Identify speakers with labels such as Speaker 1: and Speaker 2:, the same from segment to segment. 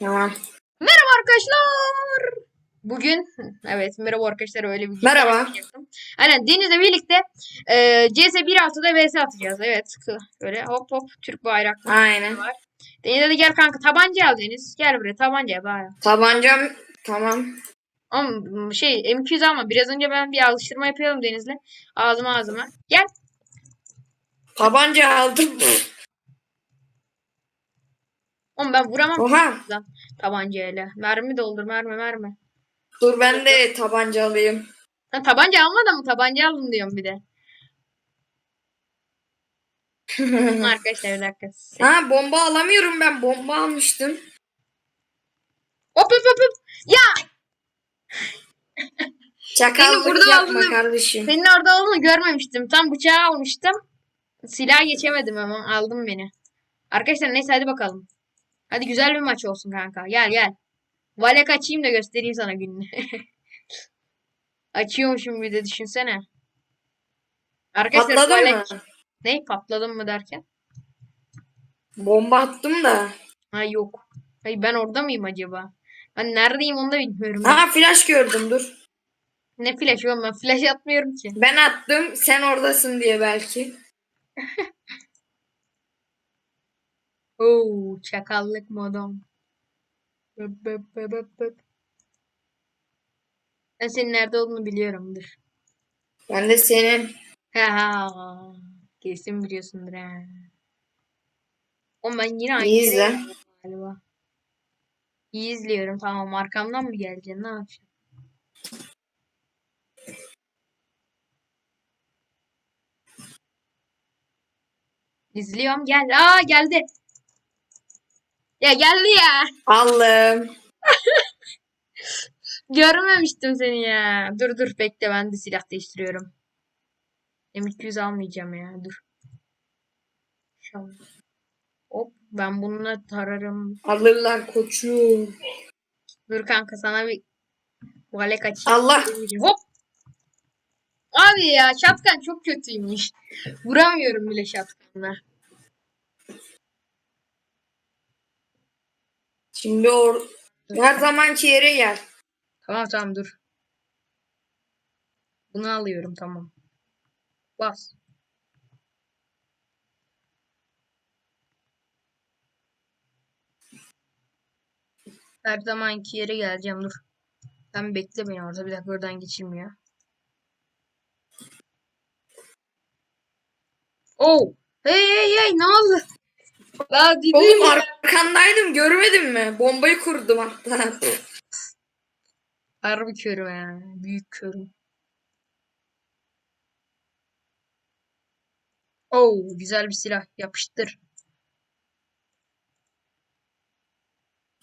Speaker 1: Tamam.
Speaker 2: Merhaba arkadaşlar. Bugün evet merhaba arkadaşlar öyle bir
Speaker 1: Merhaba.
Speaker 2: Aynen Deniz'le birlikte e, CS 1.6'da vs atacağız. Evet böyle hop hop Türk bayrakları
Speaker 1: Aynen.
Speaker 2: var. Deniz hadi gel kanka tabanca al Deniz. Gel buraya tabanca bari.
Speaker 1: Tabancam tamam.
Speaker 2: Ama şey M200 alma. Biraz önce ben bir alıştırma yapıyordum Deniz'le. Ağzıma ağzıma. Gel.
Speaker 1: Tabanca aldım.
Speaker 2: Oğlum ben vuramam
Speaker 1: Oha.
Speaker 2: tabancayla. Mermi doldur mermi mermi.
Speaker 1: Dur ben de tabanca alayım.
Speaker 2: Sen tabanca almadın mı? Tabanca aldın diyorum bir de. Arkadaşlar bir dakika.
Speaker 1: ha bomba alamıyorum ben. Bomba almıştım.
Speaker 2: Hop hop hop hop. Ya
Speaker 1: Çakallık
Speaker 2: burada
Speaker 1: yapma
Speaker 2: aldığını-
Speaker 1: kardeşim.
Speaker 2: senin orada olduğunu görmemiştim. Tam bıçağı almıştım. Silah geçemedim ama aldın beni. Arkadaşlar neyse hadi bakalım. Hadi güzel bir maç olsun kanka. Gel gel. Valek açayım da göstereyim sana gününü. Açıyormuşum bir de düşünsene. Arkadaşlar
Speaker 1: Patladı
Speaker 2: Valek...
Speaker 1: mı?
Speaker 2: Ne patladım mı derken?
Speaker 1: Bomba attım da.
Speaker 2: Ha yok. Hayır ben orada mıyım acaba? Ben neredeyim onu da bilmiyorum.
Speaker 1: Ha flash gördüm dur.
Speaker 2: Ne flash oğlum ben flash atmıyorum ki.
Speaker 1: Ben attım sen oradasın diye belki.
Speaker 2: Oo çakallık modum. Bıp bıp bıp bıp bıp. Ben senin nerede olduğunu biliyorumdur.
Speaker 1: Ben de senin.
Speaker 2: Ha kesin biliyorsundur ha. Oğlum ben yine aynı
Speaker 1: İyi izle.
Speaker 2: galiba. İyi izliyorum tamam arkamdan mı geleceksin ne yapacaksın? İzliyorum gel. Aa geldi. Ya geldi ya.
Speaker 1: Aldım.
Speaker 2: Görmemiştim seni ya. Dur dur bekle ben de silah değiştiriyorum. M200 almayacağım ya dur. Şu Hop ben bununla tararım.
Speaker 1: Alırlar koçum.
Speaker 2: Dur kanka sana bir valek açayım.
Speaker 1: Allah.
Speaker 2: Hop. Abi ya şatkan çok kötüymüş. Vuramıyorum bile şatkanla.
Speaker 1: Şimdi or her zamanki yere gel.
Speaker 2: Tamam tamam dur. Bunu alıyorum tamam. Bas. Her zamanki yere geleceğim dur. Sen bekle beni orada bir dakika oradan ya. Oh! Hey hey hey ne oldu? Daha
Speaker 1: Oğlum
Speaker 2: dinleyin.
Speaker 1: arkandaydım görmedin mi? Bombayı kurdum hatta.
Speaker 2: Harbi körüm ya. Büyük körüm. Oo, güzel bir silah. Yapıştır.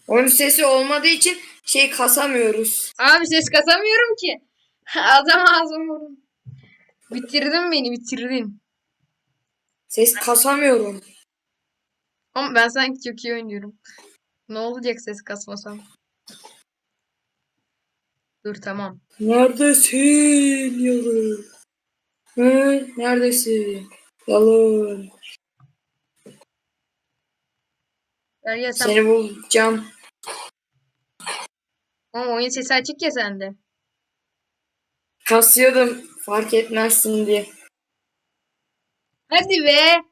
Speaker 1: Onun sesi olmadığı için şey kasamıyoruz.
Speaker 2: Abi ses kasamıyorum ki. Adam ağzım vurdum. Bitirdin beni bitirdin.
Speaker 1: Ses kasamıyorum.
Speaker 2: Ama ben sanki çok iyi oynuyorum. Ne olacak ses kasmasam? Dur tamam.
Speaker 1: Neredesin yalan? Hı, neredesin?
Speaker 2: Gel gel sen.
Speaker 1: Seni bulacağım.
Speaker 2: Ama oyun sesi açık ya sende.
Speaker 1: Kasıyordum fark etmezsin diye.
Speaker 2: Hadi be.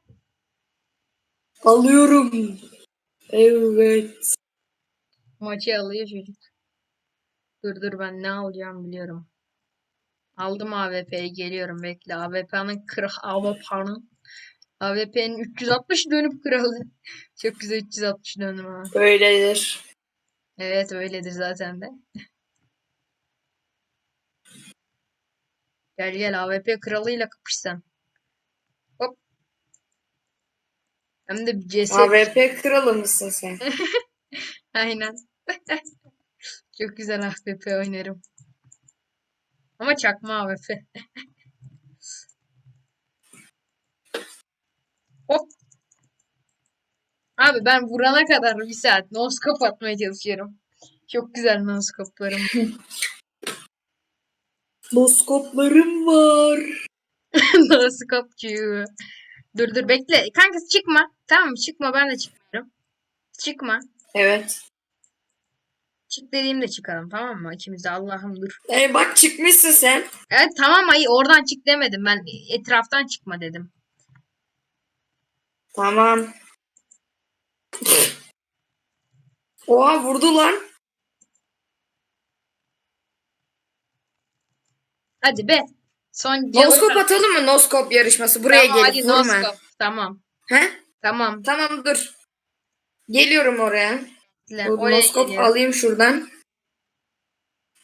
Speaker 1: Alıyorum. Evet.
Speaker 2: Maçı alıyor çocuk. Dur dur ben ne alacağım biliyorum. Aldım AWP'yi geliyorum bekle. AWP'nin kırık AWP'nin AWP'nin 360 dönüp kralı. Çok güzel 360 döndüm ha.
Speaker 1: Öyledir.
Speaker 2: Evet öyledir zaten de. Gel gel AWP kralıyla kapış sen. Hop. Hem de bir CS.
Speaker 1: AWP kralı mısın sen?
Speaker 2: Aynen. Çok güzel AWP oynarım. Ama çakma AWP. Hop. Abi ben vurana kadar bir saat noskop atmaya çalışıyorum. Çok güzel noskoplarım.
Speaker 1: Boskoplarım var.
Speaker 2: Noskopçu. Dur dur bekle. Kanka çıkma. Tamam çıkma ben de çıkmıyorum. Çıkma.
Speaker 1: Evet.
Speaker 2: Çık dediğimde çıkalım tamam mı? İkimiz de Allah'ım dur.
Speaker 1: E bak çıkmışsın sen.
Speaker 2: Evet tamam hayır oradan çık demedim. Ben etraftan çıkma dedim.
Speaker 1: Tamam. Oha vurdu lan.
Speaker 2: Hadi be. Son
Speaker 1: Noskop atalım mı? Noskop yarışması. Buraya
Speaker 2: Tamam,
Speaker 1: gelip
Speaker 2: hadi
Speaker 1: vurma.
Speaker 2: noskop. Tamam.
Speaker 1: He?
Speaker 2: Tamam.
Speaker 1: Tamam dur. Geliyorum oraya.
Speaker 2: Bekle,
Speaker 1: Dur,
Speaker 2: Oraya
Speaker 1: noskop
Speaker 2: geliyorum.
Speaker 1: alayım şuradan.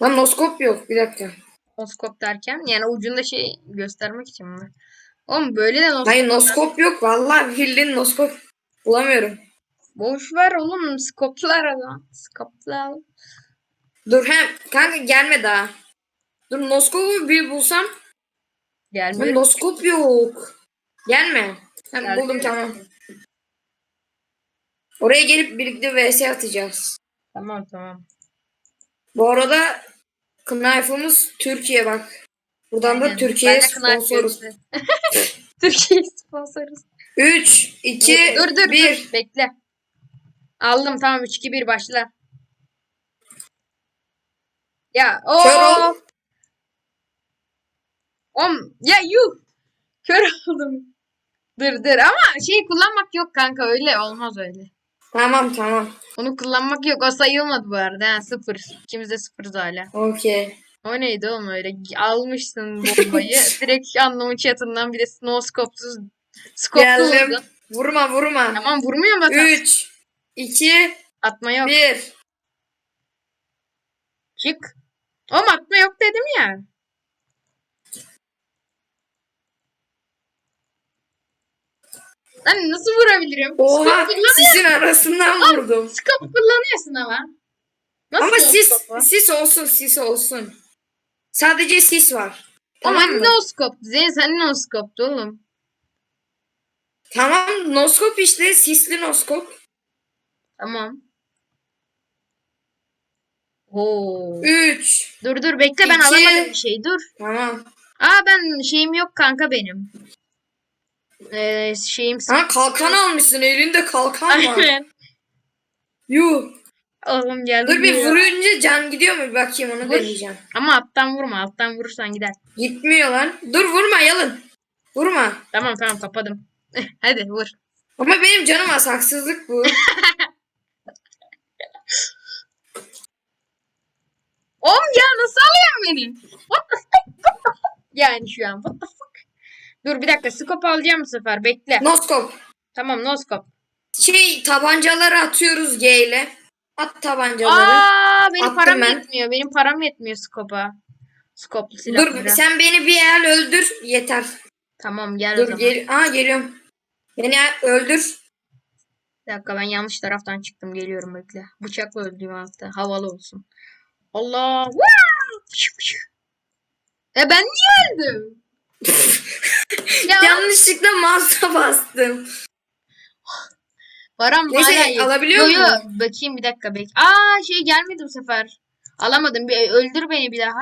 Speaker 1: Lan noskop yok. Bir dakika.
Speaker 2: Noskop derken yani ucunda şey göstermek için mi? Oğlum böyle de noskop.
Speaker 1: Hayır noskop yok. Vallahi bildiğin noskop bulamıyorum.
Speaker 2: Boş ver oğlum skoplar adam. Skoplar.
Speaker 1: Dur hem kanka gelme daha. Dur noskopu bir bulsam. Lan
Speaker 2: Gelmiyor.
Speaker 1: noskop yok. Gelme. Hem
Speaker 2: Geldi.
Speaker 1: buldum tamam. Oraya gelip birlikte vs atacağız.
Speaker 2: Tamam tamam.
Speaker 1: Bu arada Knife'ımız Türkiye bak. Buradan da
Speaker 2: Aynen. De Knife
Speaker 1: sponsoruz.
Speaker 2: Türkiye sponsoruz.
Speaker 1: 3, 2,
Speaker 2: dur dur
Speaker 1: 1.
Speaker 2: dur. Bekle. Aldım tamam 3 2 1 başla. Ya o. Om ya yuh. Kör oldum. Dur dur ama şey kullanmak yok kanka öyle olmaz öyle.
Speaker 1: Tamam tamam.
Speaker 2: Onu kullanmak yok. O sayılmadı bu arada. Ha, sıfır. İkimiz de sıfırız hala.
Speaker 1: Okey.
Speaker 2: O neydi oğlum öyle? Almışsın bombayı. Direkt anlamın chatından bir de no scope'suz
Speaker 1: Geldim. Vurma vurma.
Speaker 2: Tamam vurmuyor mu?
Speaker 1: 3, 2,
Speaker 2: Atma yok.
Speaker 1: 1.
Speaker 2: Çık. Oğlum atma yok dedim ya. Lan nasıl vurabilirim?
Speaker 1: Oha
Speaker 2: Scope
Speaker 1: sizin arasından vurdum.
Speaker 2: Scope kullanıyorsun ama. Nasıl
Speaker 1: Ama sis, sis olsun sis olsun. Sadece sis var.
Speaker 2: Ama
Speaker 1: Tamam mı?
Speaker 2: no scope. Zeyn sen no scope'tu oğlum.
Speaker 1: Tamam noskop işte sisli noskop.
Speaker 2: Tamam. Oo.
Speaker 1: 3.
Speaker 2: Dur dur bekle ben
Speaker 1: İki.
Speaker 2: alamadım bir şey dur.
Speaker 1: Tamam.
Speaker 2: Aa ben şeyim yok kanka benim. Ee, şeyim
Speaker 1: Ha kalkan almışsın elinde kalkan var.
Speaker 2: Aynen.
Speaker 1: Yuh.
Speaker 2: Oğlum geldi.
Speaker 1: Dur bir vurunca can gidiyor mu bir bakayım onu
Speaker 2: Vur.
Speaker 1: deneyeceğim.
Speaker 2: Ama alttan vurma. Alttan vurursan gider.
Speaker 1: Gitmiyor lan. Dur vurma yalın. Vurma.
Speaker 2: Tamam tamam kapadım. Hadi vur.
Speaker 1: Ama benim canım az haksızlık bu.
Speaker 2: Oğlum ya nasıl alıyorsun beni? What the fuck? yani şu an what the fuck? Dur bir dakika scope alacağım bu sefer bekle.
Speaker 1: Noskop.
Speaker 2: Tamam no scope.
Speaker 1: Şey tabancaları atıyoruz G ile. At tabancaları.
Speaker 2: Aa benim
Speaker 1: Attım
Speaker 2: param
Speaker 1: ben.
Speaker 2: yetmiyor. Benim param yetmiyor scope'a. Scope'lu
Speaker 1: Dur
Speaker 2: silahlara.
Speaker 1: sen beni bir el öldür yeter.
Speaker 2: Tamam gel o
Speaker 1: Dur
Speaker 2: zaman.
Speaker 1: gel. Aa geliyorum. Beni öldür.
Speaker 2: Bir dakika ben yanlış taraftan çıktım. Geliyorum bekle. Bıçakla öldüğüm hatta. Havalı olsun. Allah. Wow! E ben niye öldüm? Ya
Speaker 1: Yanlışlıkla mouse'a bastım.
Speaker 2: param
Speaker 1: Neyse,
Speaker 2: hala yok.
Speaker 1: alabiliyor
Speaker 2: Yo, yo,
Speaker 1: muyum?
Speaker 2: Bakayım bir dakika bek. Aa şey gelmedi bu sefer. Alamadım. Bir öldür beni bir daha.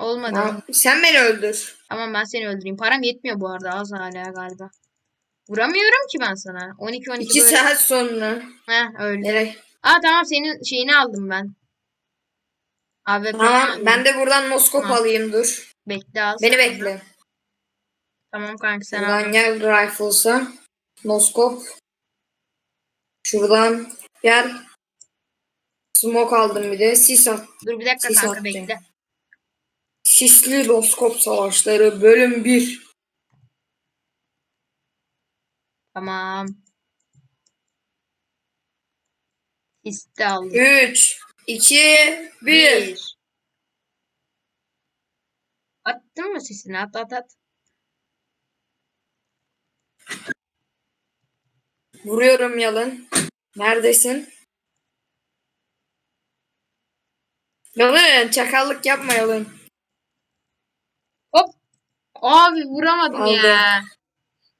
Speaker 2: Olmadı.
Speaker 1: Tamam, Sen beni öldür.
Speaker 2: Tamam ben seni öldüreyim. Param yetmiyor bu arada az hala galiba. Vuramıyorum ki ben sana. 12 12
Speaker 1: İki
Speaker 2: böyle.
Speaker 1: saat sonra.
Speaker 2: Heh öldü.
Speaker 1: Nereye?
Speaker 2: Aa tamam senin şeyini aldım ben. Abi
Speaker 1: Tamam ben de buradan noskop
Speaker 2: Ha.
Speaker 1: alayım dur.
Speaker 2: bekle al.
Speaker 1: Beni bekle.
Speaker 2: Tamam kanka sen al.
Speaker 1: Buradan gel rifles'a. Noskop. Şuradan gel. Smoke aldım bir de. Sis at.
Speaker 2: Dur bir dakika
Speaker 1: Sis
Speaker 2: kanka
Speaker 1: attım.
Speaker 2: bekle.
Speaker 1: Sisli noskop savaşları bölüm 1.
Speaker 2: Tamam. İste aldım.
Speaker 1: 3, 2, 1.
Speaker 2: Attın mı sesini? At at at.
Speaker 1: Vuruyorum yalın. Neredesin? Yalın çakallık yapma yalın.
Speaker 2: Hop. Abi vuramadım
Speaker 1: Aldı.
Speaker 2: ya.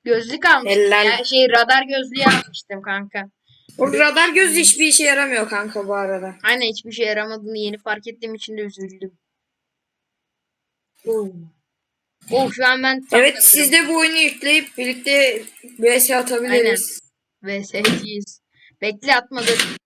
Speaker 2: Gözlük almıştım
Speaker 1: Eller.
Speaker 2: ya. Şey radar gözlüğü almıştım kanka.
Speaker 1: O radar gözü hiçbir işe yaramıyor kanka bu arada.
Speaker 2: Aynen hiçbir şey yaramadığını yeni fark ettiğim için de üzüldüm. Oo. Oh şu an ben
Speaker 1: Evet siz de bu oyunu yükleyip birlikte vs atabiliriz.
Speaker 2: VS'ciyiz. Bekle atma dur.